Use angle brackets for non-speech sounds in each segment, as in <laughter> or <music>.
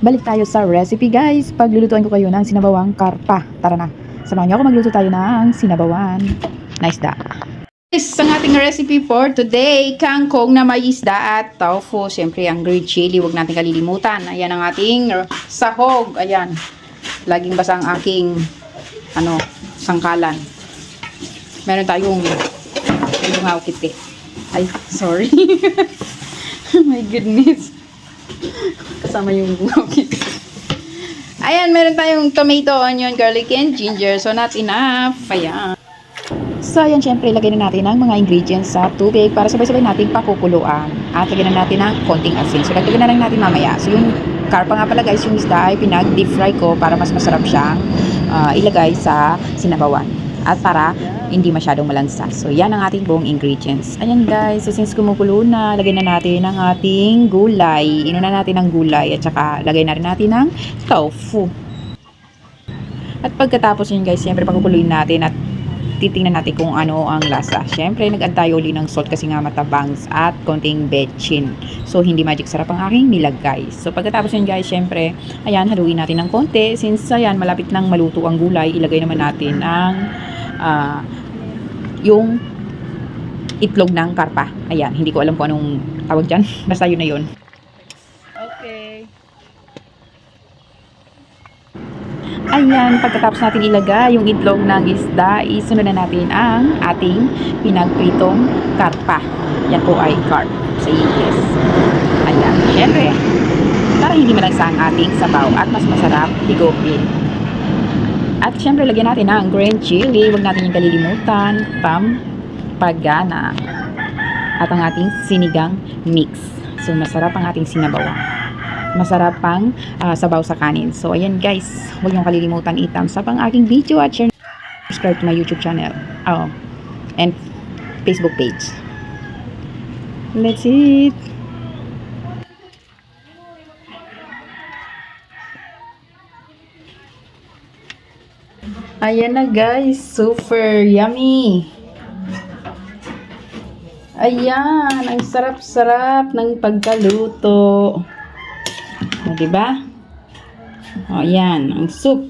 Balik tayo sa recipe guys. Paglulutuan ko kayo ng sinabawang karpa. Tara na. Samahan niyo ako magluto tayo ng sinabawan. Nice da. Guys, ang ating recipe for today, kangkong na may isda at tofu. Siyempre, ang green chili, huwag natin kalilimutan. Ayan ang ating sahog. Ayan. Laging basa ang aking ano, sangkalan. Meron tayong yung kiti. Ay, sorry. <laughs> my goodness. Kasama yung kiti. Ayan, meron tayong tomato, onion, garlic, and ginger. So, not enough. Ayan. So, ayan, syempre, ilagay na natin ang mga ingredients sa tubig para sabay-sabay natin pakukuluan. At lagyan na natin ng konting asin. So, lagyan na lang natin mamaya. So, yung karpa nga pala guys, yung isda ay pinag-deep fry ko para mas masarap siyang ah, ilagay sa sinabawan. At para hindi masyadong malansa. So, yan ang ating buong ingredients. Ayan guys, so since kumukulo na, lagyan na natin ang ating gulay. Inuna natin ang gulay at saka lagay na rin natin ng tofu. At pagkatapos yun guys, siyempre pagkukuluin natin at titingnan natin kung ano ang lasa. Siyempre, nag-antay uli ng salt kasi nga matabangs at konting betchin. So, hindi magic sarap ang aking nilagay. So, pagkatapos yun guys, siyempre, ayan, haluin natin ng konti. Since, ayan, malapit nang maluto ang gulay, ilagay naman natin ang ah, yung itlog ng karpa. Ayan, hindi ko alam kung anong tawag dyan. <laughs> Basta yun na yun. Okay. Ayan, pagkatapos natin ilagay yung itlog ng isda, isunod na natin ang ating pinagpritong karpa. Yan po ay carp sa English. Ayan, syempre, para hindi malagsa ang ating sabaw at mas masarap higupin. At syempre, lagyan natin ng green chili. Huwag natin yung kalilimutan. Pampagana. At ang ating sinigang mix. So, masarap ang ating sinabawan masarap pang ah, sabaw sa kanin. So, ayan guys, huwag niyong kalilimutan i-thumbs up ang aking video at share subscribe to my YouTube channel. Oh, and Facebook page. Let's eat! Ayan na guys, super yummy! Ayan, ang sarap-sarap ng pagkaluto. O, diba? O, yan. Ang soup.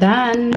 Done.